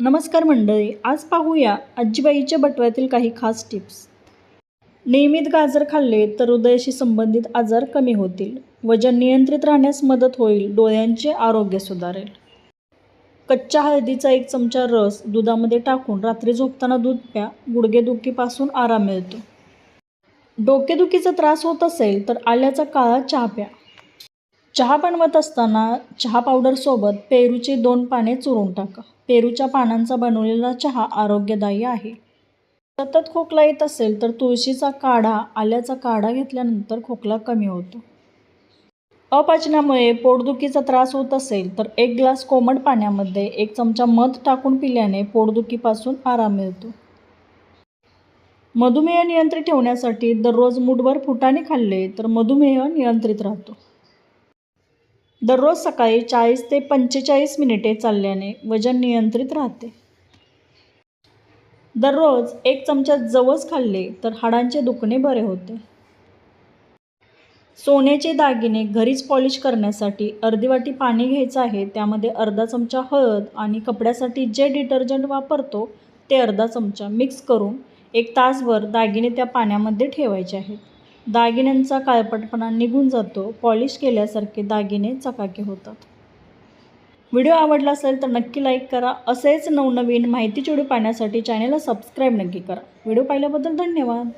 नमस्कार मंडळी आज पाहूया आजीबाईच्या बटव्यातील काही खास टिप्स. नियमित गाजर खाल्ले तर हृदयाशी संबंधित आजार कमी होतील. वजन नियंत्रित राहण्यास मदत होईल डोळ्यांचे आरोग्य सुधारेल. कच्च्या हळदीचा एक चमचा रस दुधामध्ये टाकून रात्री झोपताना दूध प्या गुडघेदुखीपासून आराम मिळतो. डोकेदुखीचा त्रास होत असेल तर आल्याचा काळा चहा प्या. चहा बनवत असताना चहा पावडरसोबत पेरूची दोन पाने चुरून टाका. पेरूच्या पानांचा बनवलेला चहा आरोग्यदायी आहे. सतत खोकला येत असेल तर तुळशीचा काढा आल्याचा काढा घेतल्यानंतर खोकला कमी होतो. अपचनामुळे पोटदुखीचा त्रास होत असेल तर एक ग्लास कोमट पाण्यामध्ये एक चमचा मध टाकून पिल्याने पोटदुखीपासून आराम मिळतो. मधुमेह नियंत्रित ठेवण्यासाठी दररोज मुठभर फुटाणे खाल्ले तर मधुमेह नियंत्रित राहतो. दररोज सकाळी चाळीस ते पंचेचाळीस मिनिटे चालल्याने वजन नियंत्रित राहते. दररोज एक चमचा जवस खाल्ले तर हाडांचे दुखणे बरे होते. सोन्याचे दागिने घरीच पॉलिश करण्यासाठी अर्धी वाटी पाणी घ्यायचं आहे त्यामध्ये अर्धा चमचा हळद आणि कपड्यासाठी जे डिटर्जंट वापरतो ते अर्धा चमचा मिक्स करून एक तासभर दागिने त्या पाण्यामध्ये ठेवायचे आहेत. दागिन्यांचा काळपटपणा निघून जातो. पॉलिश केल्यासारखे दागिने चकाके होतात. व्हिडिओ आवडला असेल तर नक्की लाईक करा. असेच नवनवीन माहिती चिडू पाहण्यासाठी चॅनेलला सबस्क्राईब नक्की करा. व्हिडिओ पाहिल्याबद्दल धन्यवाद.